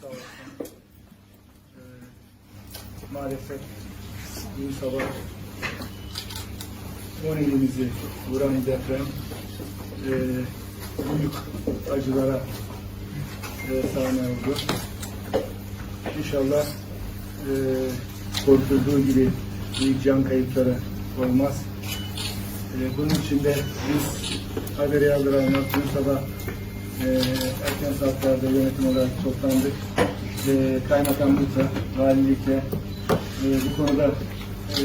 Sağ olsun. Ee, maalesef dün sabah 10 ilimizi vuran deprem e, büyük acılara e, sahne oldu. İnşallah e, korkulduğu gibi büyük can kayıpları olmaz. E, bunun için de biz haberi aldıran dün sabah e, erken saatlerde yönetim olarak toplandık. E, kaymakamlıkla, valilikle e, bu konuda e,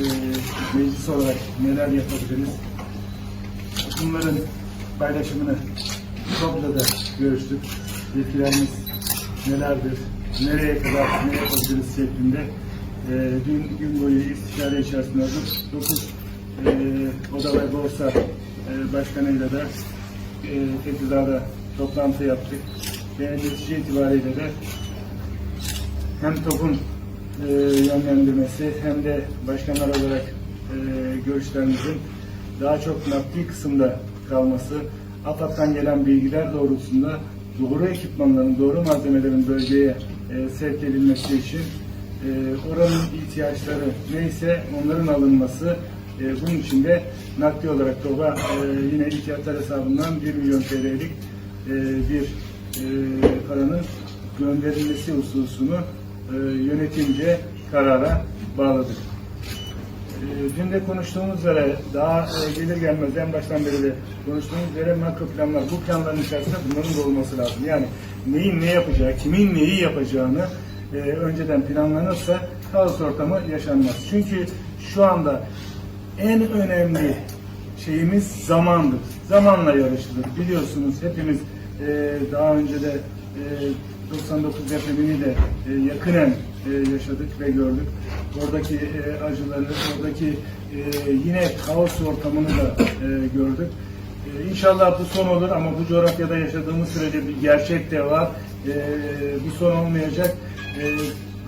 meclis olarak neler yapabiliriz? Bunların paylaşımını Toplu'da görüştük. Yetkilerimiz nelerdir, nereye kadar ne yapabiliriz şeklinde e, dün gün boyu istişare içerisinde olduk. 9 e, Oda ve Borsa e, Başkanı'yla da e, Tekirdağ'da toplantı yaptık. Netice itibariyle de hem TOK'un e, yönlendirmesi hem de başkanlar olarak e, görüşlerimizin daha çok nakli kısımda kalması, AFAD'dan gelen bilgiler doğrultusunda doğru ekipmanların, doğru malzemelerin bölgeye e, sevk edilmesi için e, oranın ihtiyaçları neyse onların alınması, e, bunun için de nakli olarak TOB'a e, yine ihtiyatlar hesabından 1 milyon TL'lik e, bir e, paranın gönderilmesi hususunu e, yönetimce karara bağladık. E, Dün de konuştuğumuz üzere daha gelir gelmez en baştan beri de konuştuğumuz üzere makro planlar bu planların içerisinde bunların da olması lazım. Yani neyin ne yapacağı, kimin neyi yapacağını e, önceden planlanırsa kaos ortamı yaşanmaz. Çünkü şu anda en önemli şeyimiz zamandır. Zamanla yarışılır. Biliyorsunuz hepimiz e, daha önce de e, 99 depremini de e, yakinen e, yaşadık ve gördük. Oradaki e, acıları, oradaki e, yine kaos ortamını da e, gördük. E, İnşallah bu son olur ama bu coğrafyada yaşadığımız sürece bir gerçek de var. E, bu son olmayacak. E,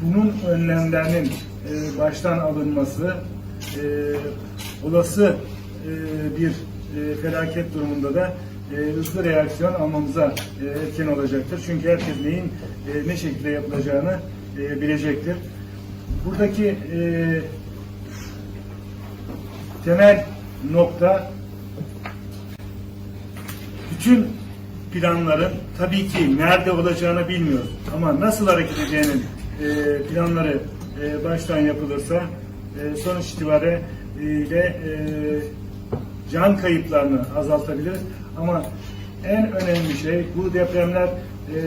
bunun önlemlerinin e, baştan alınması, e, olası e, bir e, felaket durumunda da e, hızlı reaksiyon almamıza e, etken olacaktır. Çünkü herkes neyin ne şekilde yapılacağını bilecektir. Buradaki temel nokta bütün planların tabii ki nerede olacağını bilmiyoruz ama nasıl hareket edeceğinin planları baştan yapılırsa e, sonuç itibariyle e, can kayıplarını azaltabiliriz. Ama en önemli şey bu depremler e,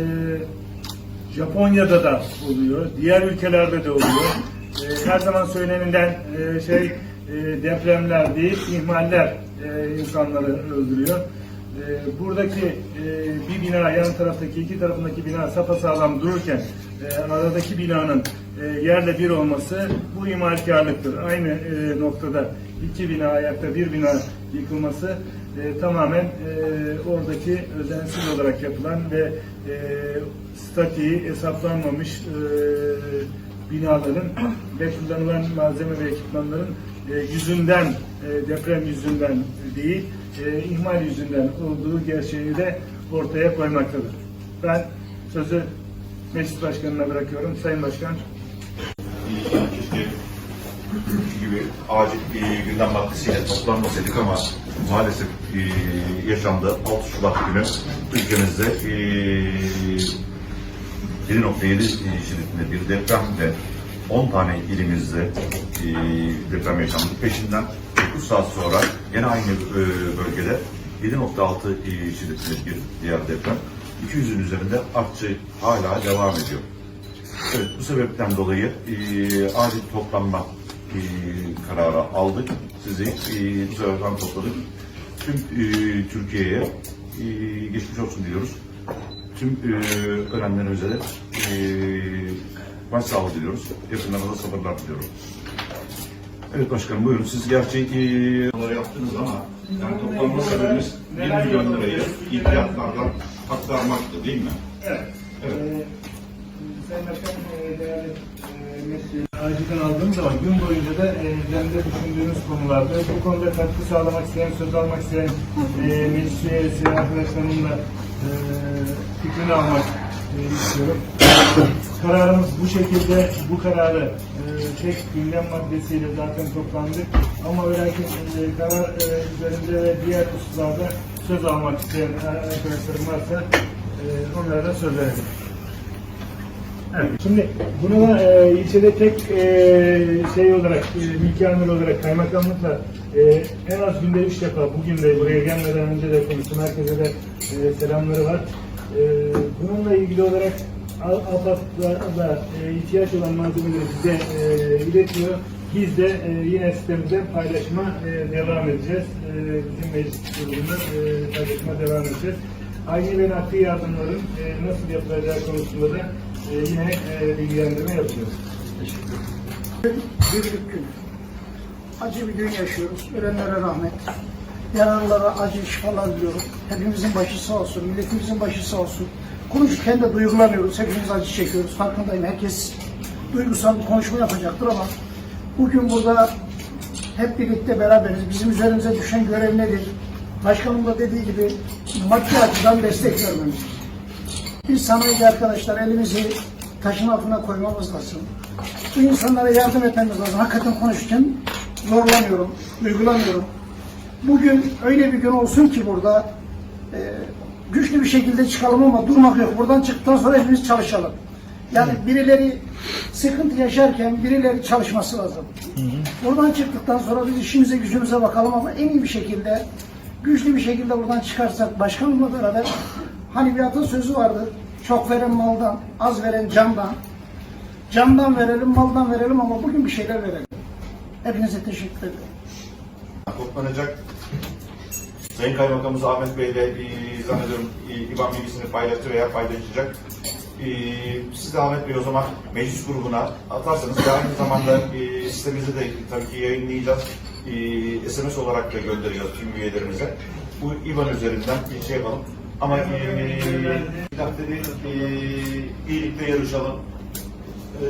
Japonya'da da oluyor, diğer ülkelerde de oluyor. E, her zaman söylenilen e, şey e, depremler değil, ihmaller e, insanları öldürüyor. E, buradaki e, bir bina yan taraftaki iki tarafındaki bina sapasağlam dururken e, aradaki binanın e, yerle bir olması bu imalkarlıktır. Aynı e, noktada iki bina ayakta bir bina yıkılması e, tamamen e, oradaki özensiz olarak yapılan ve e, statiği hesaplanmamış e, binaların ve kullanılan malzeme ve ekipmanların e, yüzünden, e, deprem yüzünden değil, e, ihmal yüzünden olduğu gerçeğini de ortaya koymaktadır. Ben sözü Meclis Başkanı'na bırakıyorum. Sayın Başkan. Bugünkü gibi acil bir gündem maddesiyle toplanmasaydık ama maalesef e, yaşandı. 6 Şubat günü ülkemizde e, 7.7 şiddetinde bir deprem ve 10 tane ilimizde e, deprem yaşandı. Peşinden 9 saat sonra gene aynı e, bölgede 7.6 e, şiddetinde bir diğer deprem. 200'ün üzerinde artçı hala devam ediyor. Evet, bu sebepten dolayı e, acil toplanma e, kararı aldık. Sizi e, bu sebepten topladık. Tüm e, Türkiye'ye e, geçmiş olsun diliyoruz. Tüm e, ölenlerimize de e, başsağlığı diliyoruz. Yakınlarına da sabırlar diliyorum. Evet başkanım buyurun. Siz gerçi e, yaptınız ama yani toplanma sebebimiz 1 milyon lirayı ihtiyatlardan aktarmaktı değil mi? Evet. Evet. Ee, Sayın Başkanım, değerli e, meclis acilden aldığım zaman gün boyunca da e, üzerinde düşündüğünüz konularda bu konuda katkı sağlamak isteyen, söz almak isteyen e, meclis üyesi arkadaşlarımla e, fikrini almak e, istiyorum. Kararımız bu şekilde, bu kararı e, tek gündem maddesiyle zaten toplandık. Ama ve lakin e, karar e, üzerinde ve diğer hususlarda söz almak isteyen arkadaşlarım varsa e, onlara da söz verelim. Evet. Şimdi bunu da e, ilçede tek e, şey olarak, e, mülki amir olarak kaymakamlıkla e, en az günde üç defa bugün de buraya gelmeden önce de konuştum. Herkese de e, selamları var. E, bununla ilgili olarak AFAD'da da e, ihtiyaç olan malzemeleri bize e, iletiyor. Biz de e, yine sitemizde paylaşıma e, devam edeceğiz. E, bizim meclis grubunda e, paylaşıma devam edeceğiz. Aynı ve nakli yardımların e, nasıl yapılacağı konusunda da e, yine e, bilgilendirme yapıyoruz. birlik gün. Acı bir gün yaşıyoruz. Ölenlere rahmet. Yaralılara acı şifalar diliyorum. Hepimizin başı sağ olsun, milletimizin başı sağ olsun. Konuşurken de duygulanıyoruz. Hepimiz acı çekiyoruz. Farkındayım. Herkes duygusal bir konuşma yapacaktır ama bugün burada hep birlikte beraberiz. Bizim üzerimize düşen görev nedir? Başkanım da dediği gibi maddi açıdan destek vermemiz. Biz sanayici arkadaşlar elimizi taşın altına koymamız lazım. Bu insanlara yardım etmemiz lazım. Hakikaten konuşurken zorlanıyorum, duygulanıyorum. Bugün öyle bir gün olsun ki burada e, güçlü bir şekilde çıkalım ama durmak yok. Buradan çıktıktan sonra hepimiz çalışalım. Yani birileri sıkıntı yaşarken birileri çalışması lazım. Buradan çıktıktan sonra biz işimize gücümüze bakalım ama en iyi bir şekilde güçlü bir şekilde buradan çıkarsak başkanımla beraber hani bir atasözü vardır. Çok veren maldan, az veren candan. Candan verelim, maldan verelim ama bugün bir şeyler verelim. Hepinize teşekkür ederim. toplanacak. Sayın Kaymakamımız Ahmet Bey de e, zannediyorum e, İBAN bilgisini paylaştı veya paylaşacak. E, siz de Ahmet Bey o zaman meclis grubuna atarsanız ve aynı zamanda e, sitemizi de tabii ki yayınlayacağız. E, SMS olarak da göndereceğiz tüm üyelerimize. Bu İBAN üzerinden bir şey yapalım. Ama e, bir dakika dedi, e, iyilikle yarışalım. E,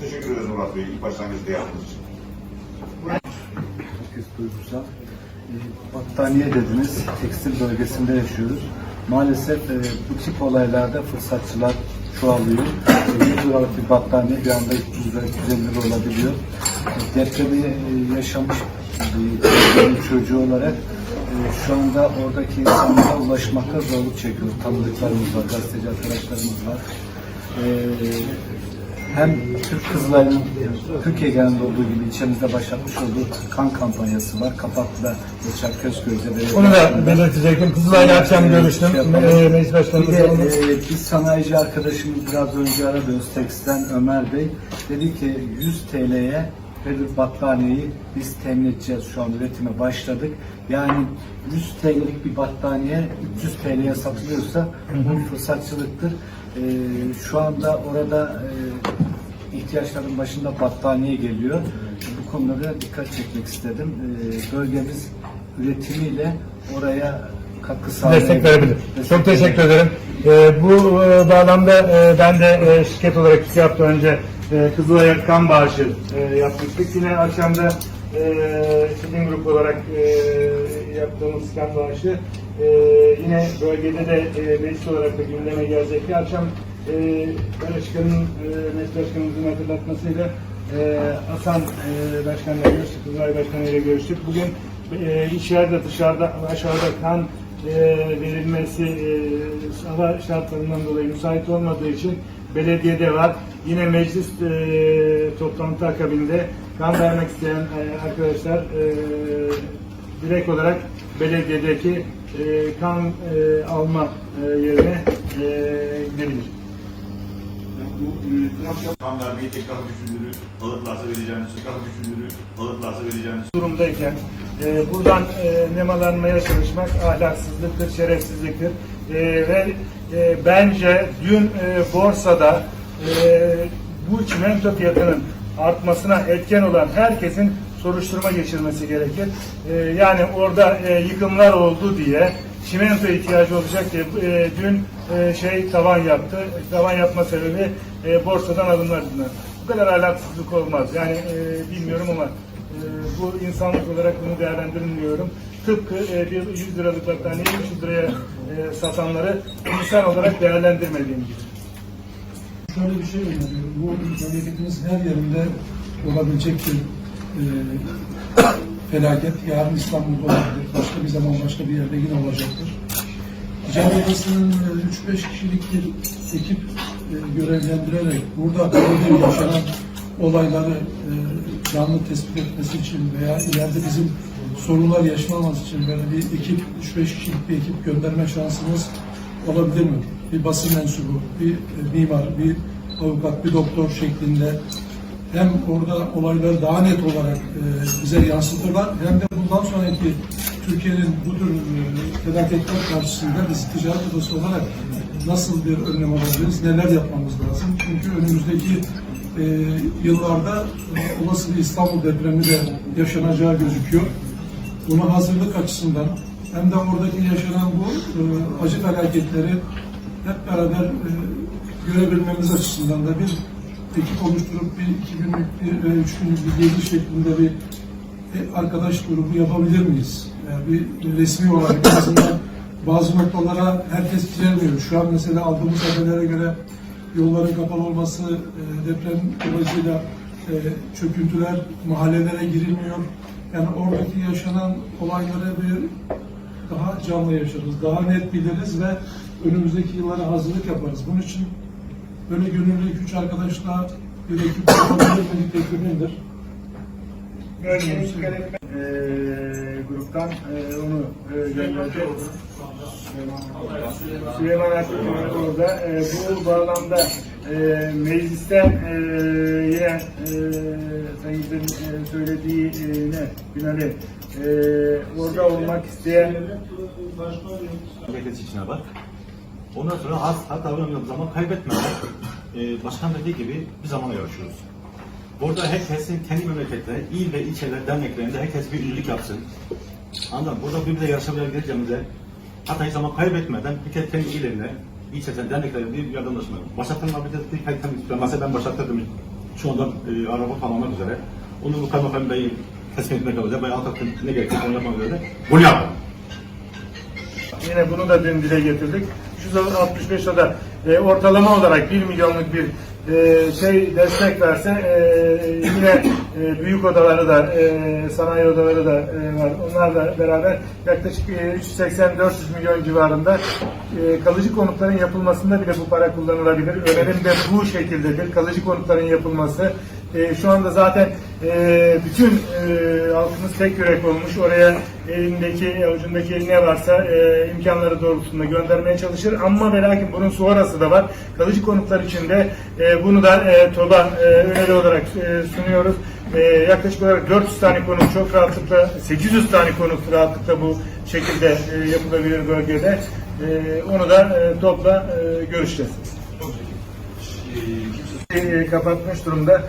teşekkür ederiz Murat Bey ilk başlangıçta yaptığınız için. herkes duygusal. E, Battaniye dediniz, tekstil bölgesinde yaşıyoruz. Maalesef e, bu tip olaylarda fırsatçılar çoğalıyor. E, 100 liralık bir battaniye bir anda 300 lira, 250 lira olabiliyor. E, depremi e, yaşamış bir çocuğu olarak e, şu anda oradaki insanlara ulaşmakta zorluk çekiyoruz. Tanıdıklarımız var, gazeteci arkadaşlarımız var. E, hem Türk kızlarının Türkiye genelinde olduğu gibi ilçemizde başlatmış olduğu kan kampanyası var. Kapaklı'da geçen Közköy'de belediye Onu da belirtecektim. Kızılay'la akşam görüştüm. Şey yapalım. E, meclis Bir başkanımızla de e, bir sanayici arkadaşımız biraz önce aradı Özteks'ten Ömer Bey. Dedi ki 100 TL'ye bir battaniyeyi biz temin edeceğiz şu an üretime başladık. Yani 100 TL'lik bir battaniye 300 TL'ye satılıyorsa bu fırsatçılıktır. E, şu anda orada e, ihtiyaçların başında battaniye geliyor. Bu konulara dikkat çekmek istedim. E, bölgemiz üretimiyle oraya katkı sağlayabilir. destek verebilir. Destek Çok teşekkür ederim. Ee, bu e, bağlamda e, ben de e, şirket olarak iki hafta önce e, Kızılay'a kan bağışı e, yapmıştık. Yine akşamda e, Sizin grup olarak e, yaptığımız kan bağışı e, yine bölgede de e, meclis olarak da gündeme gelecekti. Akşam e, Başkan'ın, e, meclis başkanımızın hatırlatmasıyla e, Hasan e, Başkan'la görüştük, Kızılay Başkanı ile görüştük. Bugün e, içeride dışarıda aşağıda kan e, verilmesi e, hava şartlarından dolayı müsait olmadığı için belediyede var. Yine meclis e, toplantı akabinde kan vermek isteyen e, arkadaşlar e, direkt olarak belediyedeki e, kan e, alma e, yerine e, gidebilir. Kan vermeyi tekrar düşündürür, alırlarsa vereceğiniz, tekrar düşündürür, alırlarsa vereceğiniz. durumdayken e, buradan e, nemalanmaya çalışmak ahlaksızlıktır, şerefsizliktir. E, ve e, bence dün e, borsada e, bu çimento fiyatının artmasına etken olan herkesin soruşturma geçirmesi gerekir. E, yani orada e, yıkımlar oldu diye çimento ihtiyacı olacak diye e, dün e, şey tavan yaptı. Tavan yapma sebebi e, borsadan alımlar bunlar. Bu kadar ahlaksızlık olmaz. Yani e, bilmiyorum ama e, bu insanlık olarak bunu değerlendirmiyorum. Tıpkı e, bir 100 liralık battaniyeyi 300 liraya e, satanları insan olarak değerlendirmediğim gibi. Şöyle bir şey öneriyorum. Bu memleketimizin her yerinde olabilecek bir e, felaket. Yarın İstanbul'da olabilir. Başka bir zaman başka bir yerde yine olacaktır. Ticaret Odası'nın e, 3-5 kişilik bir ekip e, görevlendirerek burada yaşanan olayları e, canlı tespit etmesi için veya ileride bizim sorunlar yaşamamız için böyle bir ekip, 3-5 kişilik bir ekip gönderme şansımız olabilir mi? Bir basın mensubu, bir e, mimar, bir avukat, bir doktor şeklinde hem orada olayları daha net olarak e, bize yansıtırlar hem de bundan sonraki Türkiye'nin bu tür e, felaketler karşısında biz ticaret odası olarak nasıl bir önlem alabiliriz, neler yapmamız lazım? Çünkü önümüzdeki e, yıllarda e, olası bir İstanbul depremi de yaşanacağı gözüküyor. Buna hazırlık açısından hem de oradaki yaşanan bu e, acı felaketleri hep beraber e, görebilmemiz açısından da bir ekip oluşturup bir iki günlük bir ve üç günlük bir gezi şeklinde bir e, arkadaş grubu yapabilir miyiz? Yani bir, bir resmi olarak azından bazı noktalara herkes giremiyor. Şu an mesela aldığımız haberlere göre yolların kapalı olması, e, deprem dolayısıyla e, çöküntüler mahallelere girilmiyor. Yani oradaki yaşanan olayları bir daha canlı yaşarız, daha net biliriz ve önümüzdeki yıllara hazırlık yaparız. Bunun için böyle gönüllü üç arkadaşla bir ekip yapabilir miydik teklifimdir. Örneğin e, gruptan e, onu e, gönderdi. Süleyman Akgül orada. E, bu bağlamda e, meclisten e, yine Sayın Güzel'in e, söylediği e, ne? Binali orada olmak isteyen Memleket içine bak. Ondan sonra az hatta önemli zaman kaybetmeden başkan dediği gibi bir zaman yaşıyoruz. Burada herkesin kendi memleketleri, il ve ilçeler, derneklerinde herkes bir ünlülük yapsın. Anladın mı? Burada birbirine yarışabileceğimize hatta hiç zaman kaybetmeden bir kez kendi illerine, ilçesine, derneklerine bir yardımlaşma. Başlattığım abi de bir kayıttan istiyorum. Mesela ben başlattırdım. Şu anda e, araba tamamlamak üzere. Onu bu kaymakam beyi teslim etmek üzere. Ben alt ne gerekiyorsa onu yapmak üzere. Bunu yapalım. Yine bunu da dün dile getirdik. 365 da e, ortalama olarak 1 milyonluk bir e, şey destek verse e, yine e, büyük odaları da e, sanayi odaları da e, var. Onlarla beraber yaklaşık e, 380-400 milyon civarında e, kalıcı konutların yapılmasında bile bu para kullanılabilir. Önerim de bu şekildedir. Kalıcı konutların yapılması e, şu anda zaten e, bütün e, halkımız tek yürek olmuş. Oraya elindeki, avucundaki ne varsa e, imkanları doğrultusunda göndermeye çalışır. Ama ve lakin bunun sonrası da var. Kalıcı konutlar için de e, bunu da e, TOB'a e, öneri olarak e, sunuyoruz. E, yaklaşık olarak 400 tane konut çok rahatlıkla, 800 tane konut rahatlıkla bu şekilde e, yapılabilir bölgede. E, onu da e, TOB'la e, görüşeceğiz e, kapatmış durumda.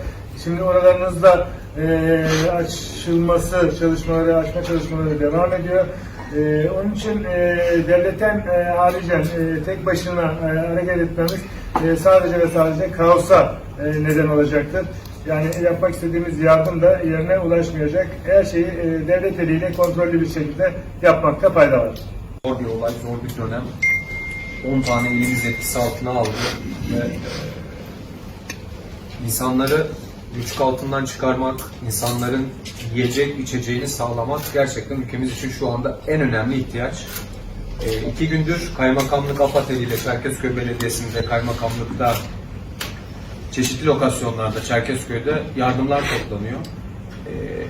Şimdi oralarınızda e, açılması çalışmaları, açma çalışmaları devam ediyor. E, onun için e, devletten e, haricen e, tek başına e, hareket etmemiz e, sadece ve sadece kaosa e, neden olacaktır. Yani yapmak istediğimiz yardım da yerine ulaşmayacak. Her şeyi e, devlet eliyle kontrollü bir şekilde yapmakta fayda var. Zor bir olay, zor bir dönem. 10 tane ilimiz etkisi altına aldı ve e, insanları güç altından çıkarmak, insanların yiyecek içeceğini sağlamak gerçekten ülkemiz için şu anda en önemli ihtiyaç. E, iki gündür Kaymakamlık AFAD eliyle Çerkezköy Belediyesi'nde kaymakamlıkta çeşitli lokasyonlarda Çerkezköy'de yardımlar toplanıyor. Ee,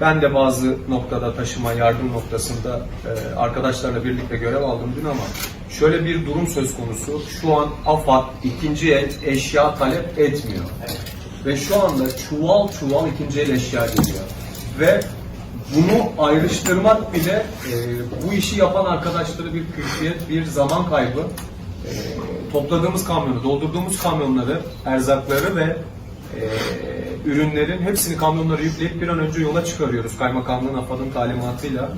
Ben de bazı noktada taşıma yardım noktasında e, arkadaşlarla birlikte görev aldım dün ama şöyle bir durum söz konusu. Şu an AFAD ikinci el eşya talep etmiyor. Ve şu anda çuval çuval ikinci el eşya geliyor. Ve bunu ayrıştırmak bile e, bu işi yapan arkadaşları bir külfiyet, bir zaman kaybı. E, topladığımız kamyonu, doldurduğumuz kamyonları, erzakları ve e, ürünlerin hepsini kamyonlara yükleyip bir an önce yola çıkarıyoruz kaymakamlığın AFAD'ın talimatıyla.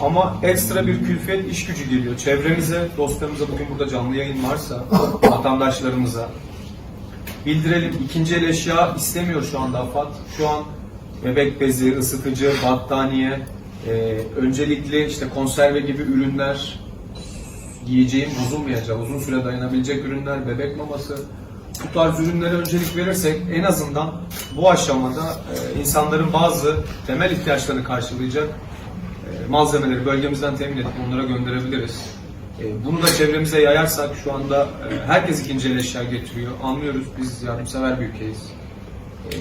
Ama ekstra bir külfet iş gücü geliyor. Çevremize, dostlarımıza bugün burada canlı yayın varsa, vatandaşlarımıza bildirelim. İkinci el eşya istemiyor şu anda AFAD. Şu an bebek bezi, ısıtıcı, battaniye, e, öncelikli işte konserve gibi ürünler, yiyeceğin bozulmayacak, uzun süre dayanabilecek ürünler, bebek maması, bu tarz ürünlere öncelik verirsek en azından bu aşamada e, insanların bazı temel ihtiyaçlarını karşılayacak e, malzemeleri bölgemizden temin edip onlara gönderebiliriz. E, Bunu da çevremize yayarsak şu anda e, herkes ikinci el eşya getiriyor. Anlıyoruz biz yardımsever bir ülkeyiz. E,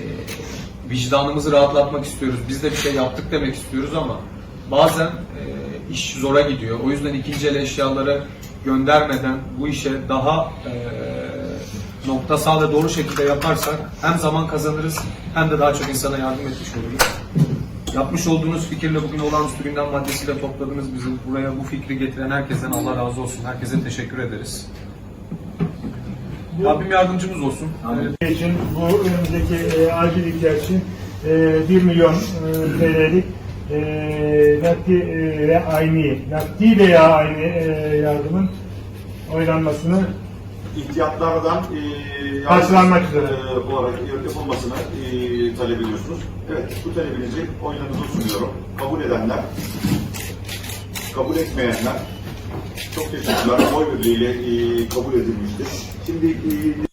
Vicdanımızı rahatlatmak istiyoruz. Biz de bir şey yaptık demek istiyoruz ama bazen e, iş zora gidiyor. O yüzden ikinci el eşyaları göndermeden bu işe daha e, noktasal ve doğru şekilde yaparsak hem zaman kazanırız hem de daha çok insana yardım etmiş oluruz. Yapmış olduğunuz fikirle bugün olağanüstü gündem maddesiyle topladınız bizi. Buraya bu fikri getiren herkesten Allah razı olsun. Herkese teşekkür ederiz. Rabbim yardımcımız olsun. Evet. için bu önümüzdeki e, acil ihtiyaç için e, 1 milyon e, TL'lik e, nakdi e, ve aynı, nakdi veya aynı e, yardımın oylanmasını İhtiyatlardan e, Karşılanmak üzere. e, arada yapılmasını e, talep ediyorsunuz. Evet, bu talebinizi oylarınıza sunuyorum. Kabul edenler, kabul etmeyenler çok teşekkürler. Oy birliğiyle e, kabul edilmiştir. Şimdi e,